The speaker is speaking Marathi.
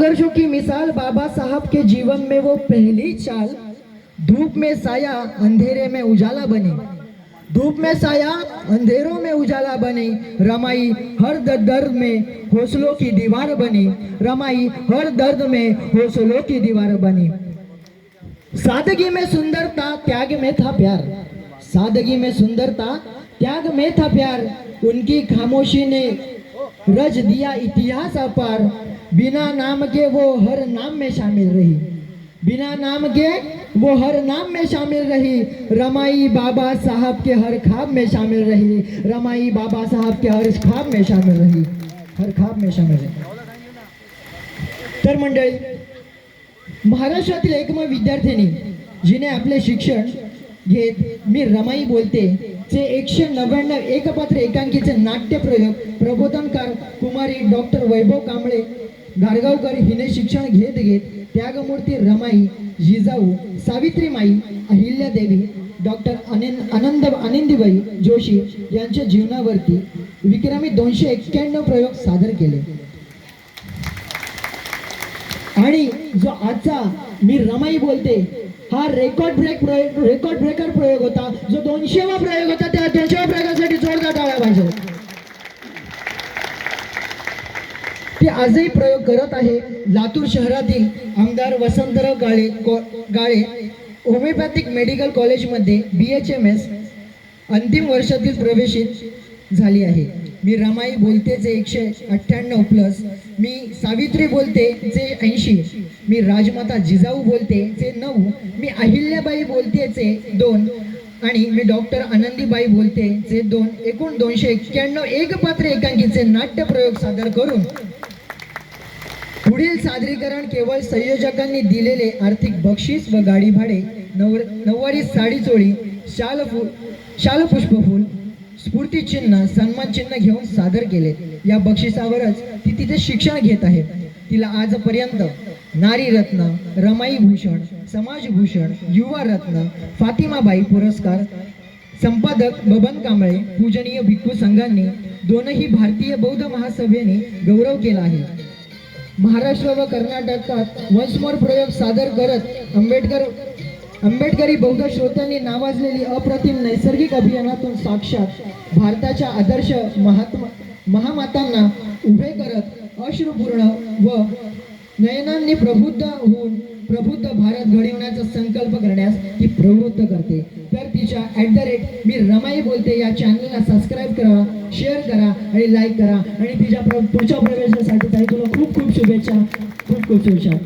संघर्षों की मिसाल बाबा साहब के जीवन में वो पहली चाल धूप में साया अंधेरे में उजाला बने। धूप में साया अंधेरों में उजाला बने। रमाई हर दर्द में हौसलों की दीवार बनी। रमाई हर दर्द में हौसलों की दीवार बनी। सादगी में सुंदरता त्याग में था प्यार। सादगी में सुंदरता त्याग में था प्यार। उनकी खामोशी ने रज दिया इतिहास अपार। बिना नाम के वो हर नाम में शामिल रही। बिना नाम के वो हर नाम में शामिल रही। रमाई बाबा साहब के हर ख्वाब में शामिल रही। रमाई बाबा साहब के हर ख्वाब में शामिल रही। हर ख्वाब में शामिल रही। तर मंडळी महाराष्ट्रातील एकमेव विद्यार्थिनी जिने आपले शिक्षण घेत मी रमाई बोलते चे एकशे नव्याण्णव एकपात्र एकांकीचे नाट्य प्रयोग प्रबोधनकार कुमारी डॉक्टर वैभव कांबळे गारगावकर हिने शिक्षण घेत घेत त्यागमूर्ती रमाई जिजाऊ सावित्रीमाई अहिल्यादेवी डॉक्टर अनिन आनंद आनंदीबाई जोशी यांच्या जीवनावरती विक्रमी दोनशे एक्क्याण्णव प्रयोग सादर केले. आणि जो आजचा मी रमाई बोलते हा रेकॉर्ड ब्रेक प्रयोग रेकॉर्ड ब्रेकर प्रयोग होता. जो दोनशेवा प्रयोग होता त्या दोनशेवा प्रयोगासाठी जोरदार टाळ्या पाहिजे. ते आजही प्रयोग करत आहे. लातूर शहरातील आमदार वसंतराव गाळे गाळे होमिओपॅथिक मेडिकल कॉलेजमध्ये बी एच एम एस अंतिम वर्षातील प्रवेशित झाली आहे. मी रमाई बोलते जे एकशे अठ्ठ्याण्णव प्लस मी सावित्री बोलते जे ऐंशी. मी राजमाता जिजाऊ बोलते जे नऊ. मी अहिल्याबाई बोलते जे दोन. आणि मी डॉक्टर आनंदीबाई बोलते जे दोन. एकूण दोनशे एक्क्याण्णव एकपात्र एकांकीचे नाट्य प्रयोग सादर करून. पुढील सादरीकरण केवळ संयोजकांनी दिलेले आर्थिक बक्षीस व गाडी भाडे नवर नऊवारी साडी चोळी शाल शालपुष्पफूल शाल सन्मानचिन्ह स्फूर्ती चिन्ह सन्मान चिन्ह घेऊन सादर केले. या बक्षिसावरच ती तिथे शिक्षण घेत आहे. तिला आजपर्यंत नारी रत्न रमाई भूषण समाजभूषण युवा रत्न फातिमाबाई पुरस्कार संपादक बबन कांबळे पूजनीय भिक्खू संघांनी दोनही भारतीय बौद्ध महासभेने गौरव केला आहे. महाराष्ट्र व कर्नाटकात वंशमोर प्रयोग सादर करत आंबेडकर आंबेडकरी बौद्ध श्रोत्यांनी नावाजलेली अप्रतिम नैसर्गिक अभियानातून साक्षात भारताच्या आदर्श महात्मा महामातांना उभे करत अश्रुपूर्ण व नयनांनी प्रबुद्ध होऊन प्रबुद्ध भारत घडविण्याचा संकल्प करण्यास ती प्रवृत्त करते. तर तिच्या ॲट द रेट मी रमाई बोलते या चॅनलला सबस्क्राईब करा शेअर करा आणि लाईक करा. आणि तिच्या प्र पुढच्या प्रवेशासाठी ताई तुला खूप खूप शुभेच्छा. खूप खूप शुभेच्छा.